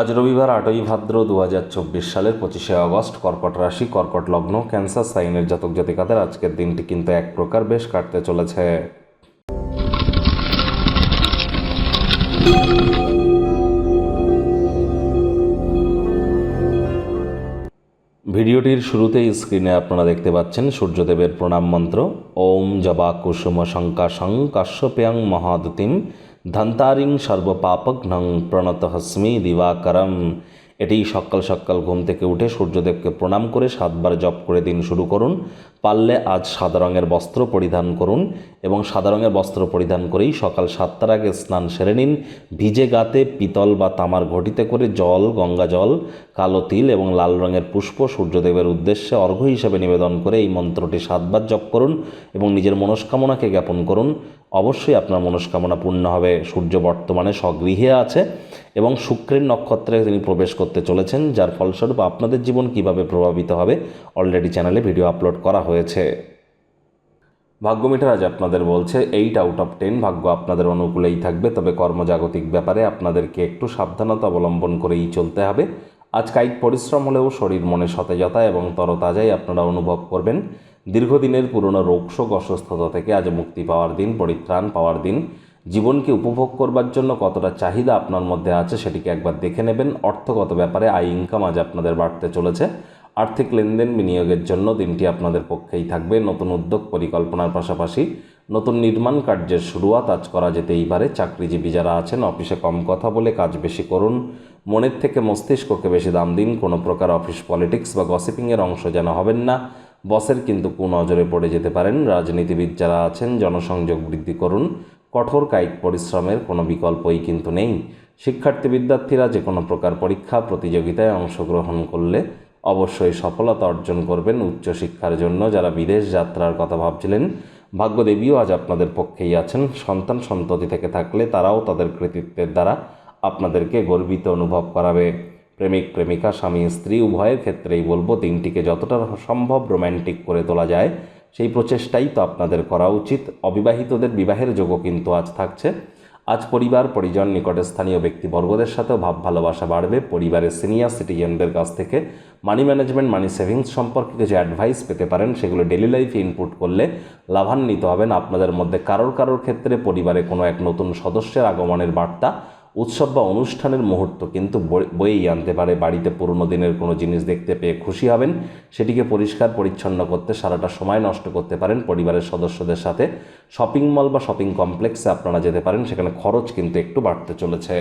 আজ রবিবার আটই ভাদ্র দু হাজার চব্বিশ সালের পঁচিশে আগস্ট, কর্কট রাশি, কর্কট লগ্ন, ক্যান্সার, সাইনের জাতক জাতিকাদের আজকের দিনটি কিন্তু এক প্রকার বেশ কাটতে চলেছে। ভিডিওটির শুরুতেই স্ক্রিনে আপনারা দেখতে পাচ্ছেন সূর্যদেবের প্রণাম মন্ত্র, ওম জবা কুসুম শঙ্কাশং কাশ্যপ্যাং মহাদতিম धन्तारिं सर्वपापघ्नं प्रणतः स्मे दिवाकरं এটি সকাল সকাল ঘুম থেকে উঠে সূর্যদেবকে প্রণাম করে সাতবার জপ করে দিন শুরু করুন। পারলে আজ সাদা রঙের বস্ত্র পরিধান করুন এবং সাদা রঙের বস্ত্র পরিধান করেই সকাল সাতটার আগে স্নান সেরে নিন। ভিজে গাতে পিতল বা তামার ঘটিতে করে জল, গঙ্গা জল, কালো তিল এবং লাল রঙের পুষ্প সূর্যদেবের উদ্দেশ্যে অর্ঘ্য হিসেবে নিবেদন করে এই মন্ত্রটি সাতবার জপ করুন এবং নিজের মনস্কামনাকে জ্ঞাপন করুন। অবশ্যই আপনার মনস্কামনা পূর্ণ হবে। সূর্য বর্তমানে স্বগৃহে আছে। এবং শুক্রের নক্ষত্রে তিনি প্রবেশ করতে চলেছেন, যার ফলস্বরূপ আপনাদের জীবন কীভাবে প্রভাবিত হবে অলরেডি চ্যানেলে ভিডিও আপলোড করা হয়েছে। ভাগ্য মিটার আজ আপনাদের বলছে এইট আউট অফ টেন ভাগ্য আপনাদের অনুকূলেই থাকবে, তবে কর্মজাগতিক ব্যাপারে আপনাদেরকে একটু সাবধানতা অবলম্বন করেই চলতে হবে। আজ কায়িক পরিশ্রম হলেও শরীর মনে সতেজতা এবং তরতাজাই আপনারা অনুভব করবেন। দীর্ঘদিনের পুরনো রোগশোক অসুস্থতা থেকে আজ মুক্তি পাওয়ার দিন, পরিত্রাণ পাওয়ার দিন। জীবনকে উপভোগ করবার জন্য কতটা চাহিদা আপনার মধ্যে আছে সেটিকে একবার দেখে নেবেন। অর্থগত ব্যাপারে আয় ইনকাম আজ আপনাদের বাড়তে চলেছে। আর্থিক লেনদেন বিনিয়োগের জন্য দিনটি আপনাদের পক্ষেই থাকবে। নতুন উদ্যোগ পরিকল্পনার পাশাপাশি নতুন নির্মাণ কার্যের শুরুয়াত আজ করা যেতেই পারে। চাকরিজীবী যারা আছেন, অফিসে কম কথা বলে কাজ বেশি করুন। মনের থেকে মস্তিষ্ককে বেশি দাম দিন। কোনো প্রকার অফিস পলিটিক্স বা গসিপিংয়ের অংশ যেন হবেন না। বসের কিন্তু কুনজরে পড়ে যেতে পারেন। রাজনীতিবিদ যারা আছেন, জনসংযোগ বৃদ্ধি করুন। কঠোর কায়িক পরিশ্রমের কোনো বিকল্পই কিন্তু নেই। শিক্ষার্থী বিদ্যার্থীরা যে কোনো প্রকার পরীক্ষা, প্রতিযোগিতায় অংশগ্রহণ করলে অবশ্যই সফলতা অর্জন করবেন উচ্চশিক্ষার জন্য। যারা বিদেশ যাত্রার কথা ভাবছিলেন, ভাগ্যদেবীও আজ আপনাদের পক্ষেই আছেন। সন্তান সন্ততি থেকে থাকলে তারাও তাদের কৃতিত্বের দ্বারা আপনাদেরকে গর্বিত অনুভব করাবে। প্রেমিক, প্রেমিকা, স্বামী, স্ত্রী, উভয়ের ক্ষেত্রেই বলব, দিনটিকে যতটা সম্ভব রোম্যান্টিক করে তোলা যায়। সেই প্রচেষ্টাই তো আপনাদের করা উচিত। অবিবাহিতদের বিবাহের যোগও কিন্তু আজ থাকছে। আজ পরিবার, পরিজন, নিকটে স্থানীয় ব্যক্তিবর্গদের সাথেও ভাব ভালোবাসা বাড়বে। পরিবারের সিনিয়র সিটিজেনদের কাছ থেকে মানি ম্যানেজমেন্ট মানি সেভিংস সম্পর্কে কিছু অ্যাডভাইস পেতে পারেন। সেগুলো ডেলি লাইফে ইনপুট করলে লাভান্বিত হবেন। আপনাদের মধ্যে কারোর কারোর ক্ষেত্রে পরিবারে কোনো এক নতুন সদস্যের আগমনের বার্তা উৎসব বা অনুষ্ঠানের মুহূর্ত কিন্তু বয়েই আনতে পারে। বাড়িতে পুরনো দিনের কোনো জিনিস দেখতে পেয়ে খুশি হবেন। সেটিকে পরিষ্কার, পরিচ্ছন্ন করতে সারাটা সময় নষ্ট করতে পারেন। পরিবারের সদস্যদের সাথে শপিং মল বা শপিং কমপ্লেক্সে আপনারা যেতে পারেন। সেখানে খরচ কিন্তু একটু বাড়তে চলেছে।